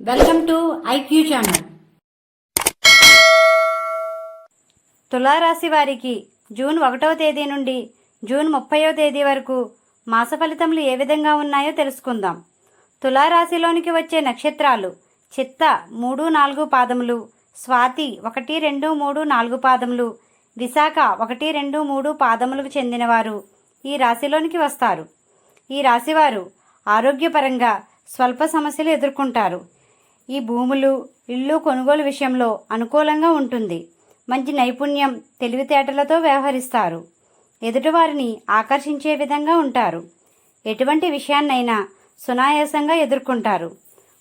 Welcome to IQ channel. తులారాశి వారికి June ఒకటవ తేదీ నుండి జూన్ ముప్పైవ తేదీ వరకు మాస ఫలితములు ఏ విధంగా ఉన్నాయో తెలుసుకుందాం. తులారాశిలోనికి వచ్చే నక్షత్రాలు చిత్త మూడు నాలుగు పాదములు స్వాతి ఒకటి రెండు మూడు నాలుగు పాదములు విశాఖ ఒకటి రెండు మూడు పాదములకు చెందినవారు ఈ రాశిలోనికి వస్తారు. ఈ రాశివారు ఆరోగ్యపరంగా స్వల్ప సమస్యలు ఎదుర్కొంటారు. ఈ భూములు ఇల్లు కొనుగోలు విషయంలో అనుకూలంగా ఉంటుంది. మంచి నైపుణ్యం తెలివితేటలతో వ్యవహరిస్తారు. ఎదుటివారిని ఆకర్షించే విధంగా ఉంటారు. ఎటువంటి విషయాన్నైనా సునాయాసంగా ఎదుర్కొంటారు.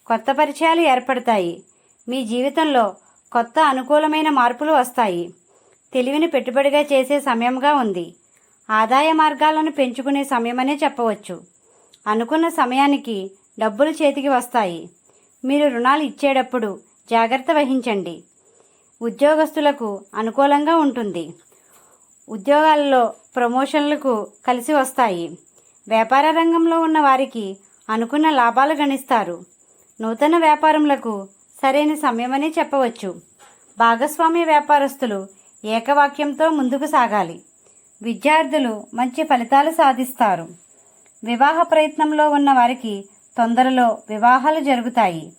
కొత్త పరిచయాలు ఏర్పడతాయి. మీ జీవితంలో కొత్త అనుకూలమైన మార్పులు వస్తాయి. తెలివిని పెట్టుబడిగా చేసే సమయంగా ఉంది. ఆదాయ మార్గాలను పెంచుకునే సమయమనే చెప్పవచ్చు. అనుకున్న సమయానికి డబ్బులు చేతికి వస్తాయి. మీరు రుణాలు ఇచ్చేటప్పుడు జాగ్రత్త వహించండి. ఉద్యోగస్తులకు అనుకూలంగా ఉంటుంది. ఉద్యోగాలలో ప్రమోషన్లకు కలిసి వస్తాయి. వ్యాపార రంగంలో ఉన్న వారికి అనుకున్న లాభాలు గణిస్తారు. నూతన వ్యాపారములకు సరైన సమయమని చెప్పవచ్చు. భాగస్వామ్య వ్యాపారస్తులు ఏకవాక్యంతో ముందుకు సాగాలి. విద్యార్థులు మంచి ఫలితాలు సాధిస్తారు. వివాహ ప్రయత్నంలో ఉన్న వారికి తొందరలో వివాహాలు జరుగుతాయి.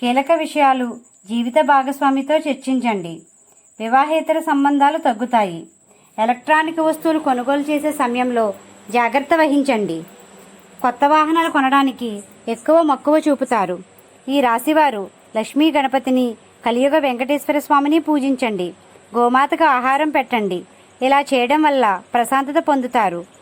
కీలక విషయాలు జీవిత భాగస్వామితో చర్చించండి. వివాహేతర సంబంధాలు తగ్గుతాయి. ఎలక్ట్రానిక్ వస్తువులు కొనుగోలు చేసే సమయంలో జాగ్రత్త వహించండి. కొత్త వాహనాలు కొనడానికి ఎక్కువ మక్కువ చూపుతారు. ఈ రాశివారు లక్ష్మీ గణపతిని కలియుగ వెంకటేశ్వర స్వామిని పూజించండి. గోమాతకు ఆహారం పెట్టండి. ఇలా చేయడం వల్ల ప్రశాంతత పొందుతారు.